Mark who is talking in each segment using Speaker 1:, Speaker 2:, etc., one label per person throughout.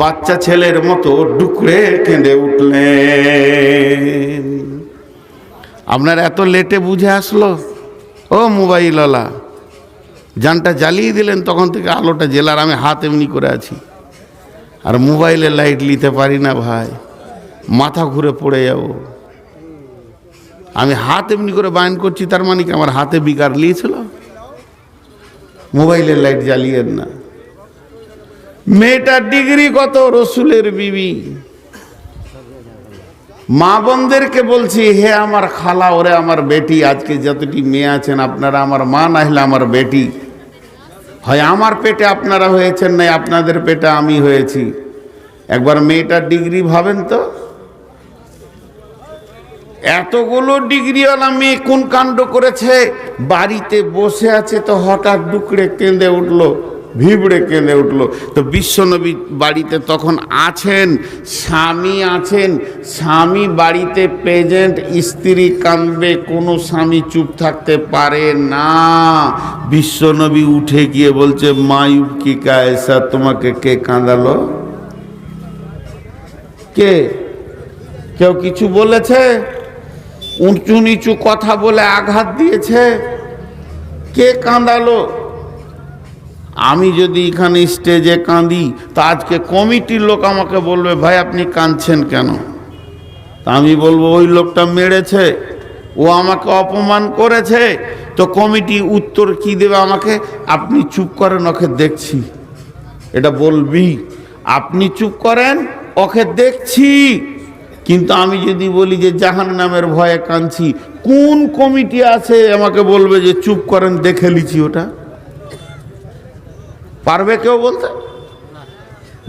Speaker 1: বাচ্চা ছেলের মতো ডুকরে কেঁদে উঠলেন। আপনার এত লেটে বুঝে আসলো? ও মোবাইলওয়ালা যানটা জ্বালিয়ে দিলেন, তখন থেকে আলোটা জেলার, আমি হাত এমনি করে আছি। আর মোবাইলে লাইট নিতে পারি না ভাই, মাথা ঘুরে পড়ে যাব। আমি হাত এমনি করে বায়ন করছি, তার মানে কি আমার হাতে বিকার লিয়েছিল? মোবাইলের লাইট জ্বালিয়েন না। মেয়েটার ডিগ্রি কত রসুলের বিবি? মা বোনদেরকে বলছি, হে আমার খালা, ওরে আমার বেটি, আজকে যতটি মেয়ে আছেন আপনারা, আমার মা না হলে আমার বেটি। হয়, আমার পেটে আপনারা হয়েছেন নাই, আপনাদের পেটে আমি হয়েছি। একবার মেয়েটার ডিগ্রি ভাবেন তো? এতগুলো ডিগ্রিওয়ালা মেয়ে কোন কাণ্ড করেছে? বাড়িতে বসে আছে তো হঠাৎ ডুকরে কেঁদে উঠল। ভিবড়ে কেঁদে উঠল। তো বিশ্বনবী বাড়িতে তখন আছেন, স্বামী আছেন, স্বামী বাড়িতে প্রেজেন্ট স্ত্রী কাঁদবে, কোনো স্বামী চুপ থাকতে পারে না। বিশ্বনবী উঠে গিয়ে বলছে মায়ুব কি কায়সা, তোমাকে কে কাঁদালো? কে? কেউ কিছু বলেছে? উঁচু নিচু কথা বলে আঘাত দিয়েছে? কে কাঁদালো? আমি যদি এখানে স্টেজে কাঁদি, তা আজকে কমিটির লোক আমাকে বলবে, ভাই, আপনি কাঁদছেন কেন? তা আমি বলব, ওই লোকটা মেরেছে, ও আমাকে অপমান করেছে। তো কমিটি উত্তর কি দেবে আমাকে? আপনি চুপ করেন, ওকে দেখছি। এটা বলবি, আপনি চুপ করেন, ওকে দেখছি। কিন্তু আমি যদি বলি যে জাহান নামের ভয়ে কাঁদছি, কোন কমিটি আছে আমাকে বলবে যে চুপ করেন, দেখে লিছি ওটা? পারবে কেউ বলতে?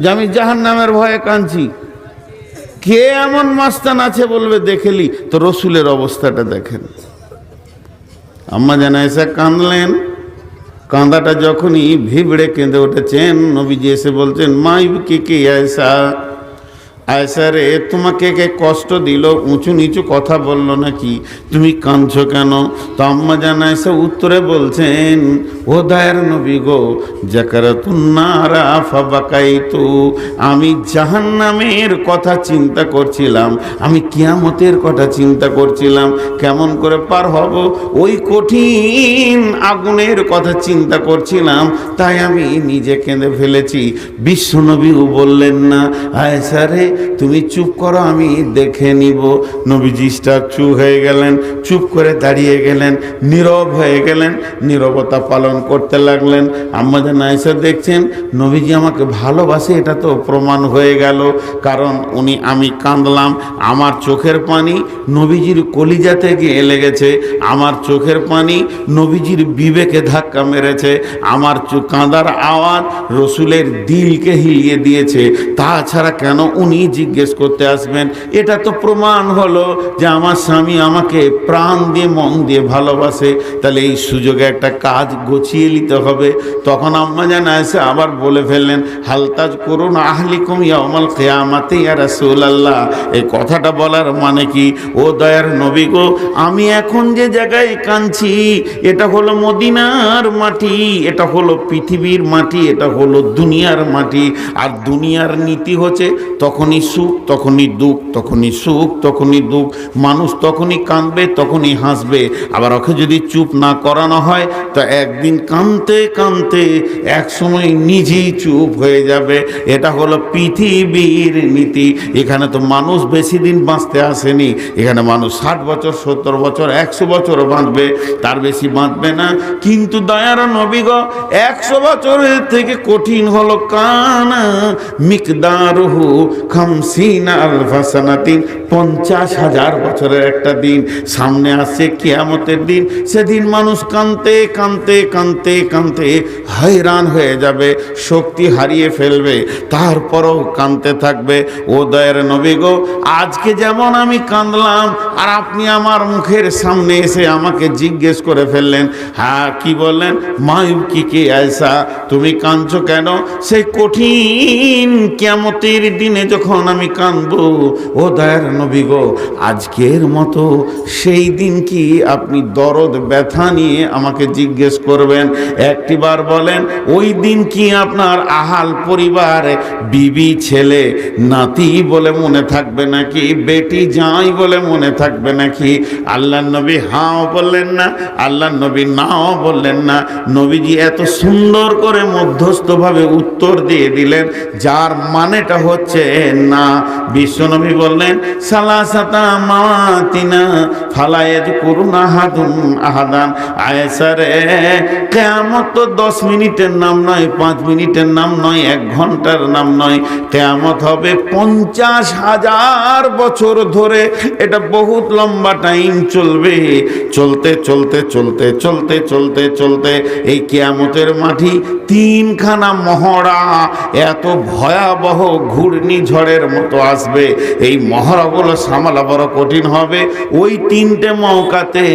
Speaker 1: যে আমি জাহান নামের ভয়ে কাঁদছি। কে এমন মাস্তান আছে বলবে দেখেলি তো রসুলের অবস্থাটা দেখেন। আম্মা যেন এসে কাঁদলেন। কাঁদাটা যখনই ভিবড়ে কেঁদে উঠেছেন, নবীজি এসে বলছেন মাই কে কে এসা? আয়সা রে তোমাকে কে কষ্ট দিল? উঁচু নিচু কথা বলল নাকি? তুমি কাঁদছো কেন? তো আম্মা জান আয়সা উত্তরে বলছেন, ও দায়ের নবী গো, জাকারাতুন্নারা ফাবাকাই তো আমি জাহান্নামের কথা চিন্তা করছিলাম, আমি কিয়ামতের কথা চিন্তা করছিলাম, কেমন করে পার হব? ওই কঠিন আগুনের কথা চিন্তা করছিলাম, তাই আমি নিজে কেঁদে ফেলেছি। বিশ্বনবীও বললেন না আয়সা রে তুমি চুপ করো, আমি দেখে নিব। নবীজি চু হয়ে গেলেন, চুপ করে দাঁড়িয়ে গেলেন, নীরব হয়ে গেলেন, নীরবতা পালন করতে লাগলেন। আমাদের নাইসা দেখছেন, নবীজি আমাকে ভালোবাসে, এটা তো প্রমাণ হয়ে গেল। কারণ উনি, আমি কাঁদলাম, আমার চোখের পানি নবীজির কলিজাতে গিয়ে লেগেছে আমার চোখের পানি নবীজির বিবেকে ধাক্কা মেরেছে। আমার কাঁদার আওয়াজ রসুলের দিলকে হিলিয়ে দিয়েছে। তাছাড়া কেন উনি জিজ্ঞেস করতে আসবেন, এটা তো প্রমাণ হলো যে আমার স্বামী আমাকে প্রাণ দিয়ে, মন দিয়ে ভালোবাসে। তাহলে এই সুযোগে একটা কাজ গছিয়ে নিতে হবে। তখন আম্মা যেন এসে আবার বলে ফেললেন হালতাজ করুন আহলিকুম ইয়ামাল কেয়ামাতে ইয়া রাসূলুল্লাহ। এই কথাটা বলার মানে কি? ও দয়ার নবী গো, আমি এখন যে জায়গায় কাঁদছি, এটা হলো মদিনার মাটি, এটা হলো পৃথিবীর মাটি, এটা হলো দুনিয়ার মাটি। আর দুনিয়ার নীতি হচ্ছে তখনই সুখ, তখনই দুঃখ, তখনই সুখ, তখনই দুঃখ। মানুষ তখনই কাঁদবে, তখনই হাসবে। আবার ওকে যদি চুপ না করানো হয়, তো একদিন কাঁদতে কাঁদতে এক সময় নিজেই চুপ হয়ে যাবে। এটা হলো পৃথিবীর নীতি। এখানে তো মানুষ বেশি দিন বাঁচতে আসেনি। এখানে মানুষ ষাট বছর, সত্তর বছর, একশো বছরও বাঁচবে। তার বেশি বাঁচবে না। কিন্তু দয়ার নবীগ একশো বছরের থেকে কঠিন হলো কানা, মিকদারহু খামসিনা আলফাসানাতিন পঞ্চাশ হাজার বছরের একটা দিন। সামনে আসছে কিয়ামতের দিন। সেদিন মানুষ কানতে কানতে কানতে কানতে হয়রান হয়ে যাবে, শক্তি হারিয়ে ফেলবে, তারপরও কানতে থাকবে। ও দয়ের নবী গো, আজকে যেমন আমি কাঁদলাম, আর আপনি আমার মুখের সামনে এসে আমাকে জিজ্ঞেস করে ফেললেন হ্যাঁ কি বললেন? মায়ুব কি কি আয়সা তুমি কাঁদছো কেন? সেই কঠিন কিয়ামতের দিনে যখন দিনক্ষণ আমি কাঁদবো, ও দয়ার নবী গো, আজকের মতো সেই দিন কি আপনি দরদ, ব্যথা নিয়ে আমাকে জিজ্ঞেস করবেন? একটিবার বলেন, ওই দিন কি আপনার আহাল পরিবার বিবি, ছেলে, নাতি বলে মনে থাকবে নাকি? বেটি যাই বলে মনে থাকবে নাকি? আল্লাহ নবী হাও বললেন না আল্লাহ নবী নাও বললেন না। নবীজি এত সুন্দর করে মধ্যস্থভাবে উত্তর দিয়ে দিলেন, যার মানেটা হচ্ছে না। বিশ্বনবী বললেন, সালাসাতা মাতিনা ফালায়েজ করুন আহাদুন আহাদান। আয়েসারে কেয়ামত তো দশ মিনিটের নাম নয়, পাঁচ মিনিটের নাম নয়, এক ঘণ্টার নাম নয়। কেয়ামত হবে পঞ্চাশ হাজার বছর ধরে। এটা বহুত লম্বা টাইম চলবে। চলতে চলতে চলতে চলতে চলতে চলতে এই কেয়ামতের মাটি তিনখানা মহড়া। এত ভয়াবহ ঘূর্ণিঝড়ের মতো আসবে। এই মহড়াগুলো সামালা বড় কঠিন হবে। ওই তিনটে মৌকাতে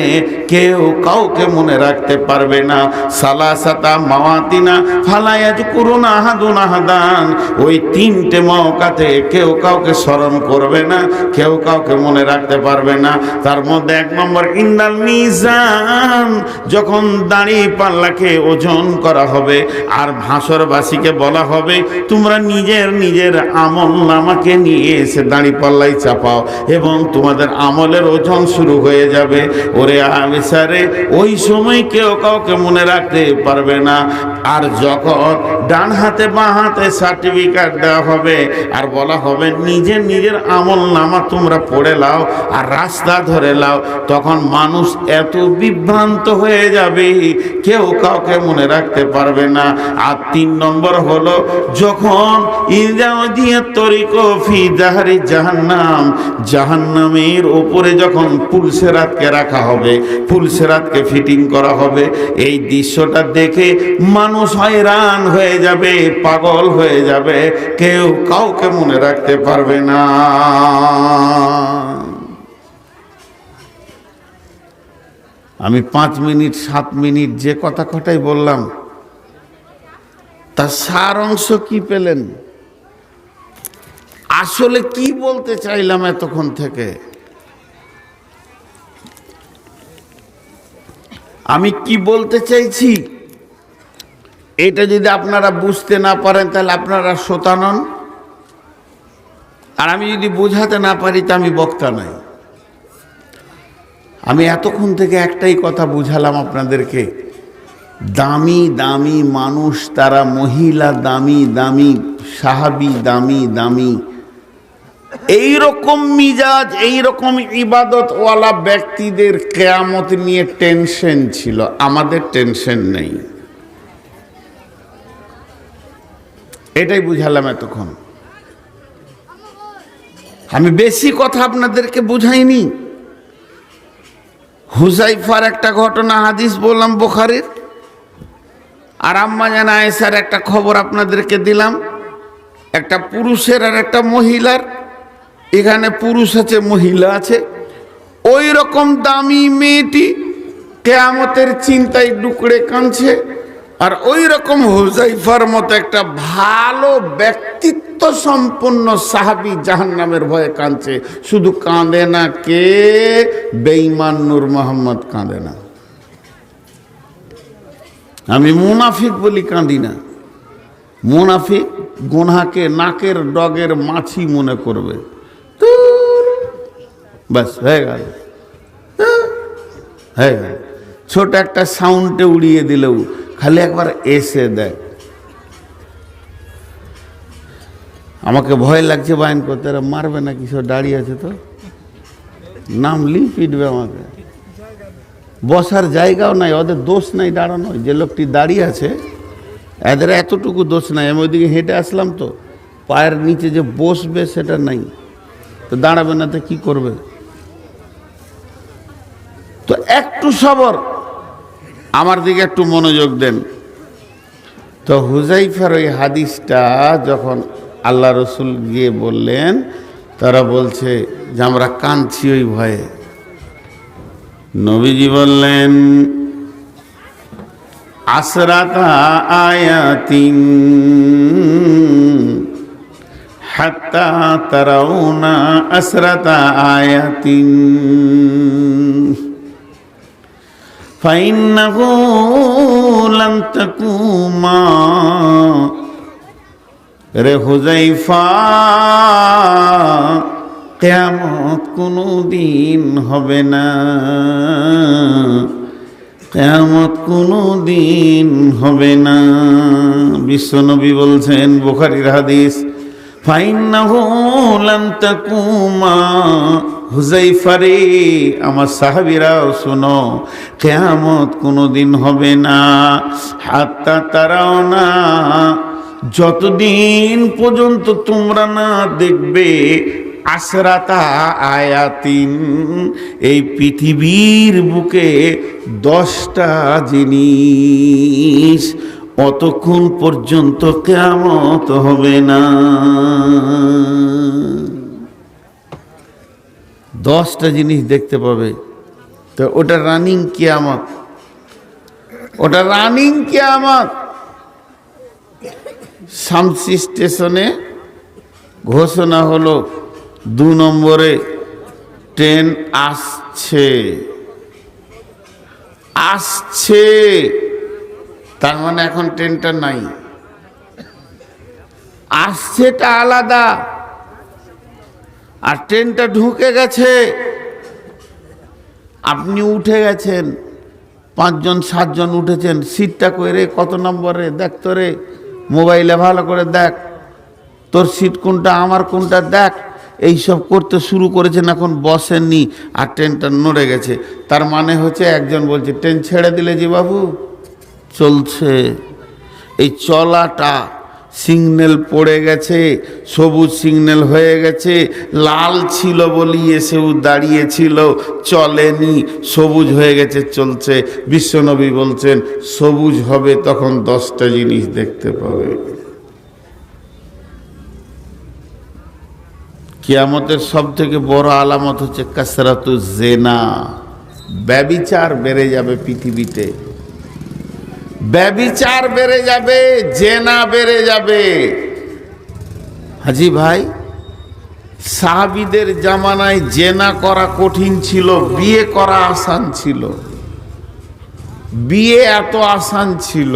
Speaker 1: কেউ কাউকে মনে রাখতে পারবে না। সালাসাতা মাওয়াতিনা ফালায়াজ করুন আহাদুন আহাদান ওই তিনটে মৌকাতে কেউ কাউকে স্মরণ করবে না, কেউ কাউকে মনে রাখতে পারবে না। তার মধ্যে এক নম্বর ইন্দাল মিজান। যখন দাঁড়িয়ে পাল্লাকে ওজন করা হবে, আর ভাসরবাসীকে বলা হবে, তোমরা নিজের নিজের আমল নামাকে নিয়ে এসে দাঁড়ি পাল্লাই চাপাও এবং তোমাদের আমলের ওজন শুরু হয়ে যাবে। ওরে আমি আমিসারে ওই সময় কেউ কাউকে মনে রাখতে পারবে না। আর যখন ডান হাতে বাঁ হাতে সার্টিফিকেট দেওয়া হবে, আর বলা হবে, নিজের নিজের আমল নামা তোমরা পড়ে লাও আর রাস্তা ধরে লাও, তখন মানুষ এত বিভ্রান্ত হয়ে যাবে, কেউ কাউকে মনে রাখতে পারবে না। আর তিন নম্বর হলো, যখন ইন্দ্রাওয়াদিয়া তরিক ফি জাহারি জাহান্নাম। জাহান্নামের ওপরে যখন পুলসেরাতকে রাখা হবে, পুলসেরাতকে ফিটিং করা হবে, এই দৃশ্যটা দেখে মানুষ হয়রান হয়ে যাবে, পাগল হয়ে যাবে, কেউ কাউকে মনে রাখতে পারবে না। আমি পাঁচ মিনিট, সাত মিনিট যে কথা কটাই বললাম, তার সার অংশ কি পেলেন? আসলে কি বলতে চাইলাম এতক্ষণ থেকে? আমি কি বলতে চাইছি? এটা যদি আপনারা বুঝতে না পারেন, তাহলে আপনারা শ্রোতা নন। আর আমি যদি বোঝাতে না পারি, তা আমি বক্তা নাই। আমি এতক্ষণ থেকে একটাই কথা বুঝালাম আপনাদেরকে। দামি দামি মানুষ তারা মহিলা, দামি দামি সাহাবি, দামি দামি এই রকম মিজাজ এই রকম ইবাদতওয়ালা ব্যক্তিদের কেয়ামত নিয়ে টেনশন ছিল। আমাদের টেনশন নেই। এটাই বুঝালাম এতক্ষণ। আমি বেশি কথা আপনাদেরকে বুঝাইনি। হুজাইফার একটা ঘটনা হাদিস বললাম বোখারির। আর আম্মা জানা আয়েসার একটা খবর আপনাদেরকে দিলাম। একটা পুরুষের আর একটা মহিলার এখানে পুরুষ আছে, মহিলা আছে। ওই রকম দামি মেয়েটি কেয়ামতের চিন্তায় ডুকরে কাঁদছে আর ওই রকম হুজাইফার মতো একটা ভালো ব্যক্তিত্ব সম্পন্ন সাহাবি জাহান নামের ভয়ে কাঁদছে। শুধু কাঁদে না কে? বেঈমান নূর মোহাম্মদ কাঁদে না। আমি মুনাফিক বলি কাঁদি না। মুনাফিক গোনাকে নাকের ডগের মাছি মনে করবে। ব্যাস হয়ে গেল। হয়ে গেল। ছোট একটা সাউন্ডে উড়িয়ে দিলেও, খালি একবার এসে দেয় আমাকে ভয় লাগছে বাইন করতে, এরা মারবে না কিছু দাঁড়িয়ে আছে তো। নামলি পিটবে আমাকে। বসার জায়গাও নাই, ওদের দোষ নাই দাঁড়ানো যে লোকটি দাঁড়িয়ে আছে, এদের এতটুকু দোষ নাই। আমি ওইদিকে হেঁটে আসলাম তো, পায়ের নিচে যে বসবে সেটা নাই। তো দাঁড়াবে না তো কী করবে? তো একটু সবর। আমার দিকে একটু মনোযোগ দেন। তো হুজাইফার ওই হাদিসটা যখন আল্লাহ রসুল গিয়ে বললেন, তারা বলছে যে আমরা কাঁদছি ওই ভয়ে। নবীজি বললেন, আসরাতা আয়াতিন হাত্তা তারাউনা আসরাতা আয়াতিন। فإنه لن تقوما রে হুজাইফা কেয়ামত কোনো দিন হবে না কেয়ামত কোনো দিন হবে না বিশ্বনবী বলছেন বুখারির হাদিস ফাইন্নাহু লান তাকুমা হুজাইফারে, আমার সাহাবীরাও শোনো, কেয়ামত কোনো দিন হবে না, হাত্তা তারাও না। যতদিন পর্যন্ত তোমরা না দেখবে আশরাতা আয়াতিন, এই পৃথিবীর বুকে দশটা জিনিস, অতক্ষণ পর্যন্ত কেমত হবে না। দশটা জিনিস দেখতে পাবে। তো ওটা রানিং কিয়ামত। ওটা রানিং কিয়ামত। শামসি স্টেশনে ঘোষণা হলো, দু নম্বরে ট্রেন আসছে। আসছে। তার মানে এখন ট্রেনটা নাই। আসছেটা আলাদা। আর ট্রেনটা ঢুকে গেছে। আপনি উঠে গেছেন, পাঁচজন, সাতজন উঠেছেন, সিটটা করে কত নম্বরে, দেখ তোরে, মোবাইলে ভালো করে দেখ, তোর সিট কোনটা, আমার কোনটা, দেখ, এইসব করতে শুরু করেছেন এখন বসেননি আর ট্রেনটা নড়ে গেছে। তার মানে হচ্ছে একজন বলছে, ট্রেন ছেড়ে দিলে জি বাবু? চলছে। এই চলাটা সিগন্যাল পড়ে গেছে, সবুজ সিগন্যাল হয়ে গেছে, লাল ছিল বলি এসেও দাঁড়িয়েছিল, চলেনি, সবুজ হয়ে গেছে, চলছে। বিশ্বনবী বলছেন, সবুজ হবে তখন দশটা জিনিস দেখতে পাবে। কিয়ামতের সব থেকে বড় আলামত হচ্ছে কাসরাতু জেনা। ব্যবিচার বেড়ে যাবে পৃথিবীতে। ব্যবিচার বেড়ে যাবে, জেনা বেড়ে যাবে। হাজি ভাই, সাহাবিদের জামানায় জেনা করা কঠিন ছিল, বিয়ে করা আসান ছিল। বিয়ে এত আসান ছিল,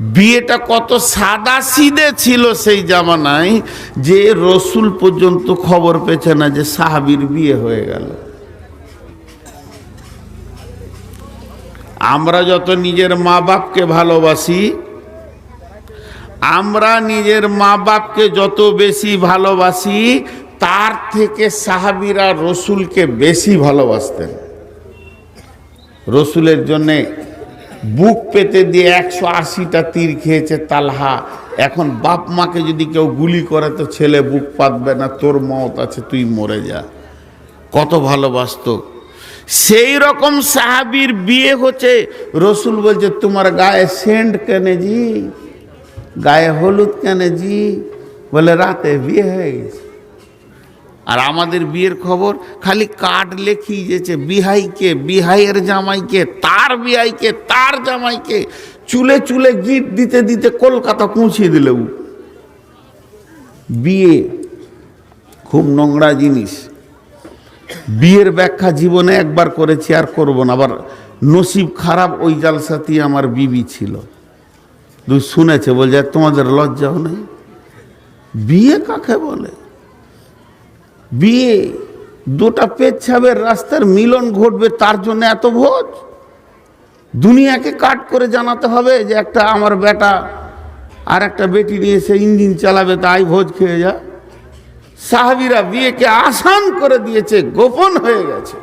Speaker 1: বিয়েটা কত সাদা সিদে ছিল সেই জামানায় যে রসুল পর্যন্ত খবর পেছে না যে সাহাবির বিয়ে হয়ে গেল। আমরা যত নিজের মা বাপকে ভালোবাসি, আমরা নিজের মা বাপকে যত বেশি ভালোবাসি, তার থেকে সাহাবিরা রসুলকে বেশি ভালোবাসতেন। রসুলের জন্যে বুক পেতে দিয়ে একশো আশিটা তীর খেয়েছে তালহা। এখন বাপ মাকে যদি কেউ গুলি করে তো ছেলে বুক পাতবে না, তোর মত আছে, তুই মরে যা। কত ভালোবাসতো সেই রকম সাহাবির বিয়ে হচ্ছে। রসুল বলছে, তোমার গায়ে সেন্ট কেনে জি? গায়ে হলুদ কেনে জি? বলে, রাতে বিয়ে হয়ে গেছে। আর আমাদের বিয়ের খবর, খালি কার্ড লেখি যেছে, বিহাইকে, বিহাইয়ের জামাইকে, তার বিহাইকে, তার জামাইকে, চুলে চুলে গিট দিতে দিতে কলকাতা পৌঁছিয়ে দিল বিয়ে খুব নোংরা জিনিস। বিয়ের ব্যাখ্যা জীবনে একবার করেছি, আর করব না। আবার নসিব খারাপ ওই জালসাতি আমার বিবি ছিল। তুই শুনেছে, বলছে, তোমাদের লজ্জাও নেই? বিয়ে কাকে বলে? বিয়ে দুটা পেচ্ছাবের রাস্তার মিলন ঘটবে, তার জন্য এত ভোজ? দুনিয়াকে কাট করে জানাতে হবে যে একটা আমার বেটা আর একটা বেটি নিয়ে সে ইঞ্জিন চালাবে, তাই ভোজ খেয়ে যা। সাহাবিরা বিয়েকে আসান করে দিয়েছে, গোপন হয়ে গেছে।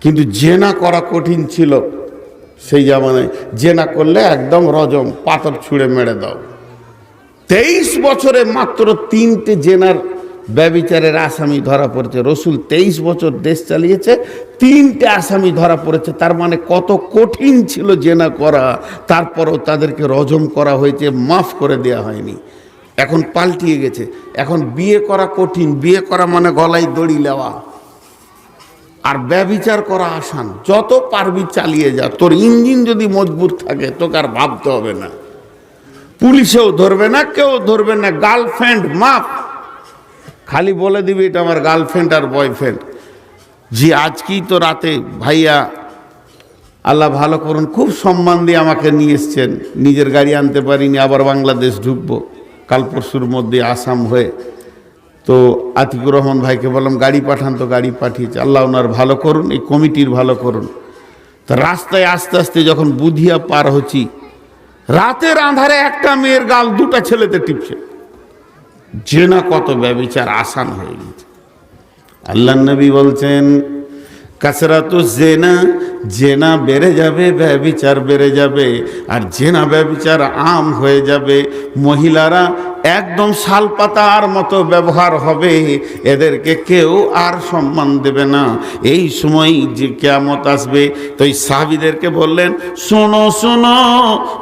Speaker 1: কিন্তু জেনা করা কঠিন ছিল সেই জামানায়। জেনা করলে একদম রজম, পাথর ছুঁড়ে মেরে দাও। তেইশ বছরে মাত্র তিনটে জেনার ব্যবিচারের আসামি ধরা পড়েছে। রসুল তেইশ বছর দেশ চালিয়েছে, তিনটে আসামি ধরা পড়েছে। তার মানে কত কঠিন ছিল জেনা করা। তারপরও তাদেরকে রজম করা হয়েছে, মাফ করে দেওয়া হয়নি। এখন পাল্টিয়ে গেছে। এখন বিয়ে করা কঠিন, বিয়ে করা মানে গলায় দড়ি লেওয়া। আর ব্যবিচার করা আসান, যত পারবি চালিয়ে যা। তোর ইঞ্জিন যদি মজবুত থাকে, তোকে আর ভাবতে হবে না। পুলিশেও ধরবে না, কেউ ধরবে না। গার্লফ্রেন্ড মাপ খালি বলে দিবি এটা আমার গার্লফ্রেন্ড আর বয়ফ্রেন্ড। জি, আজকেই তো রাতে ভাইয়া আল্লাহ ভালো করুন, খুব সম্মান দিয়ে আমাকে নিয়ে এসছেন। নিজের গাড়ি আনতে পারিনি, আবার বাংলাদেশ ঢুকবো। কাল পরশুর মধ্যে আসাম হয়ে তো আতিকুর রহমান ভাইকে বললাম, গাড়ি পাঠান তো, গাড়ি পাঠিয়েছে। আল্লাহ ওনার ভালো করুন, এই কমিটির ভালো করুন। তো রাস্তায় আস্তে আস্তে যখন বুধিয়া পার হচ্ছি, রাতের আধারে একটা মেয়ের গাল দুটা ছেলেতে টিপছে। যে না কত ব্যবিচার আসান হয়ে গেছে। আল্লাহ নবী বলছেন কাসরাতু জেনা জেনা বেড়ে যাবে, ব্যবিচার বেড়ে যাবে। আর জেনা, ব্যবিচার আম হয়ে যাবে। মহিলারা একদম শালপাতার মতো ব্যবহার হবে। এদেরকে কেউ আর সম্মান দেবে না। এই সময় যে কেয়ামত আসবে। তো এই সাহাবিদেরকে বললেন, শোনো শোনো,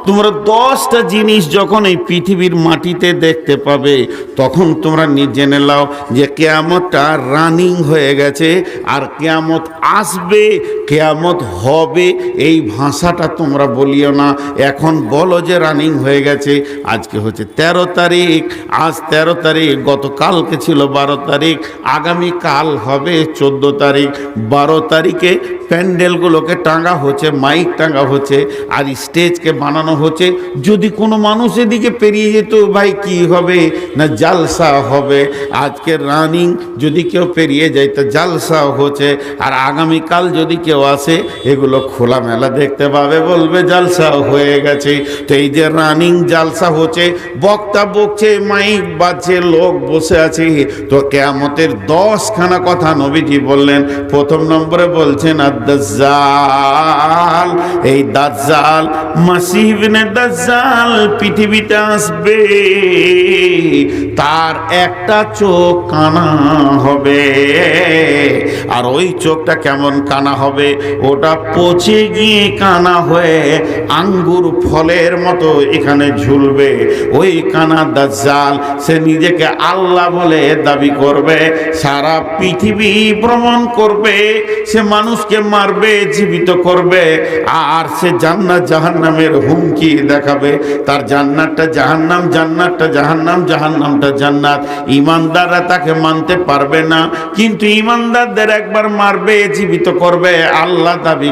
Speaker 1: তোমরা দশটা জিনিস যখন এই পৃথিবীর মাটিতে দেখতে পাবে, তখন তোমরা জেনে নাও যে কেয়ামতটা রানিং হয়ে গেছে। আর কেয়ামত আসবে, কেয়ামত হবে, এই ভাষাটা তোমরা বলিও না। এখন বলো যে রানিং হয়ে গেছে, আজকে হচ্ছে তেরো তারিখ, আজ তেরো তারিখ, গতকালকে ছিল বারো তারিখ আগামী কাল হবে চোদ্দ তারিখ, বারো তারিখে প্যান্ডেলগুলোকে টাঙ্গা হচ্ছে, মাইক টাঙ্গা হচ্ছে, আর স্টেজকে বানানো হচ্ছে। যদি কোনো মানুষ এদিকে পেরিয়ে যেত, ভাই কি হবে? না জালসা হবে। আজকে রানিং যদি কেউ পেরিয়ে যায়, তো জালসা হচ্ছে, আর আগামীকাল যদি কেউ আসে, এগুলো খোলামেলা দেখতে পাবে, বলবে, জালসা হয়ে গেছে। তো এই যে রানিং জালসা হচ্ছে, বক্তা বকছে মাইক বাজছে, লোক বসে আছে। তো কেয়ামতের দশখানা কথা নবীজি বললেন, প্রথম নম্বরে বলছেন আদাল এই দাজ্জাল মাসিবনে দাজ্জাল পৃথিবীতে আসবে, তার একটা চোখ কানা হবে। আর ওই চোখটা কেমন কানা হবে? ওটা পচে গিয়ে কানা হয়ে আঙ্গুর ফলের মতো এখানে ঝুলবে। ওই কানা দাজ্জাল, সে নিজেকে আল্লাহ বলে দাবি করবে। সারা পৃথিবী ভ্রমণ করবে। সে মানুষকে মারবে, জীবিত করবে। আর সে জান্নাত জাহান্নামের হুমকি দেখাবে। তার জান্নাতটা জাহান্নাম জান্নাতটা জাহান্নাম, জাহান্নামটা জান্নাত। ইমানদাররা তাকে মানতে পারবে না, কিন্তু ইমানদারদের একবার মারবে জীবিত করবে আল্লাহ দাবি